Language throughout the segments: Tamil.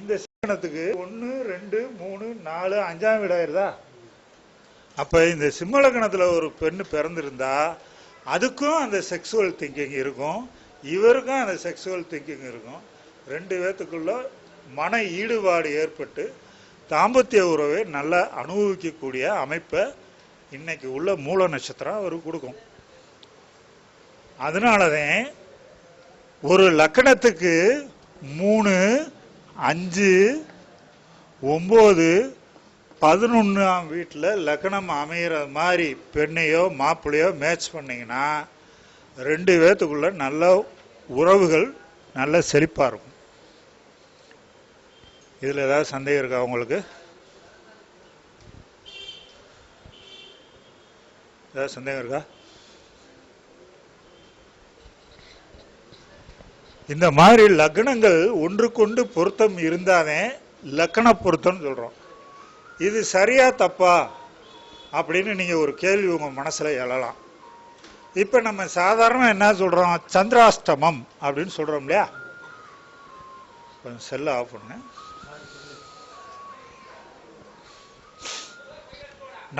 இந்த சிம்மணத்துக்கு ஒன்று ரெண்டு மூணு நாலு அஞ்சாம் வீடாயிருதா அப்போ இந்த சிம்மலக்கணத்தில் ஒரு பெண்ணு பிறந்திருந்தா அதுக்கும் அந்த செக்ஸுவல் திங்கிங் இருக்கும். இவருக்கும் அந்த செக்ஸுவல் திங்கிங் இருக்கும். ரெண்டு பேர்த்துக்குள்ள மன ஈடுபாடு ஏற்பட்டு தாம்பத்திய உறவை நல்லா அனுபவிக்கக்கூடிய அமைப்பை இன்னைக்கு உள்ள மூல நட்சத்திரம் அவருக்கு கொடுக்கும். அதனாலதான் ஒரு லக்கணத்துக்கு மூ அஞ்சு ஒம்பது பதினொன்றாம் வீட்டில் லக்னம் அமைகிற மாதிரி பெண்ணையோ மாப்பிள்ளையோ மேட்ச் பண்ணிங்கன்னா ரெண்டு பேர்த்துக்குள்ள நல்ல உறவுகள் நல்ல செழிப்பாக இருக்கும். இதில் ஏதாவது சந்தேகம் இருக்கா உங்களுக்கு? ஏதாவது சந்தேகம் இருக்கா? இந்த மாதிரி லக்னங்கள் ஒன்றுக்கொண்டு பொருத்தம் இருந்தாலே லக்கண பொருத்தம்னு சொல்கிறோம் இது சரியா தப்பா அப்படின்னு நீங்கள் ஒரு கேள்வி உங்கள் மனசில் எழலாம். இப்போ நம்ம சாதாரண என்ன சொல்கிறோம் சந்திராஷ்டமம் அப்படின்னு சொல்கிறோம் இல்லையா? கொஞ்சம் செல்லை ஆஃப் பண்ணு.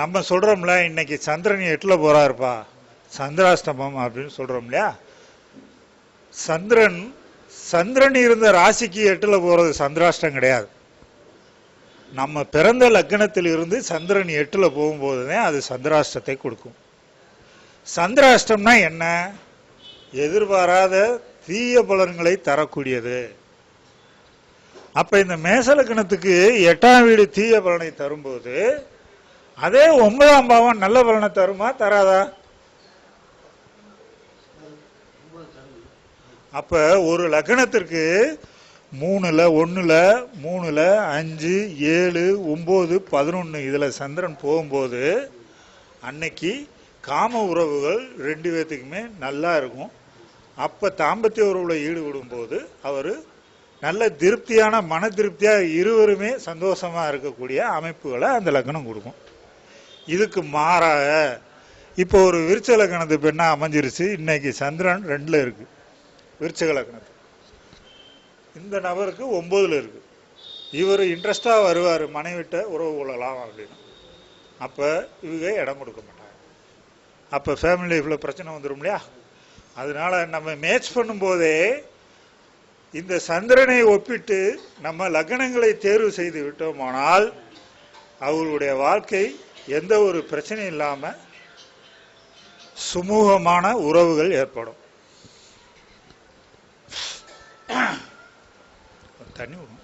நம்ம சொல்கிறோம்ல இன்னைக்கு சந்திரன் எட்டில் போகிறாருப்பா சந்திராஷ்டமம் அப்படின்னு சொல்கிறோம் இல்லையா? சந்திரன் சந்திரன் இருந்த ராசிக்கு எட்டில் போகிறது சந்திராஷ்டம் கிடையாது. நம்ம பிறந்த லக்னத்தில் இருந்து சந்திரன் எட்டில் போகும்போது தான் அது சந்திராஷ்டத்தை கொடுக்கும். சந்திராஷ்டம்னா என்ன? எதிர்பாராத தீய பலன்களை தரக்கூடியது. அப்ப இந்த மேச லக்னத்துக்கு எட்டாம் வீடு தீய பலனை தரும்போது அதே ஒன்பதாம் பாவம் நல்ல பலனை தருமா? தராதா? அப்போ ஒரு லக்னத்திற்கு மூணில் ஒன்றில் மூணில் அஞ்சு ஏழு ஒம்பது பதினொன்று இதில் சந்திரன் போகும்போது அன்னைக்கு காம உறவுகள் ரெண்டு பேர்த்துக்குமே நல்லா இருக்கும். அப்போ தாம்பத்திய உறவுல ஈடுபடும் போது அவர் நல்ல திருப்தியான மன திருப்தியாக இருவருமே சந்தோஷமாக இருக்கக்கூடிய அமைப்புகளை அந்த லக்னம் கொடுக்கும். இதுக்கு மாறாக இப்போ ஒரு விருச்ச லக்னத்து பெண்ணாக அமைஞ்சிருச்சு. இன்னைக்கு சந்திரன் ரெண்டில் இருக்குது விருச்சக லக்னத்து இந்த நபருக்கு ஒன்பதுல இருக்கு. இவர் இன்ட்ரெஸ்டாக வருவார் மனைவிட்ட உறவு கொள்ளலாம் அப்படின்னு. அப்போ இவங்க இடம் கொடுக்க மாட்டாங்க. அப்போ ஃபேமிலி லைஃப்பில் பிரச்சனை வந்துடும் இல்லையா? அதனால நம்ம மேட்ச் பண்ணும்போதே இந்த சந்திரனை ஒப்பிட்டு நம்ம லக்னங்களை தேர்வு செய்து விட்டோமானால் அவர்களுடைய வாழ்க்கை எந்த ஒரு பிரச்சனையும் இல்லாமல் சுமூகமான உறவுகள் ஏற்படும். தண்ணி விடும்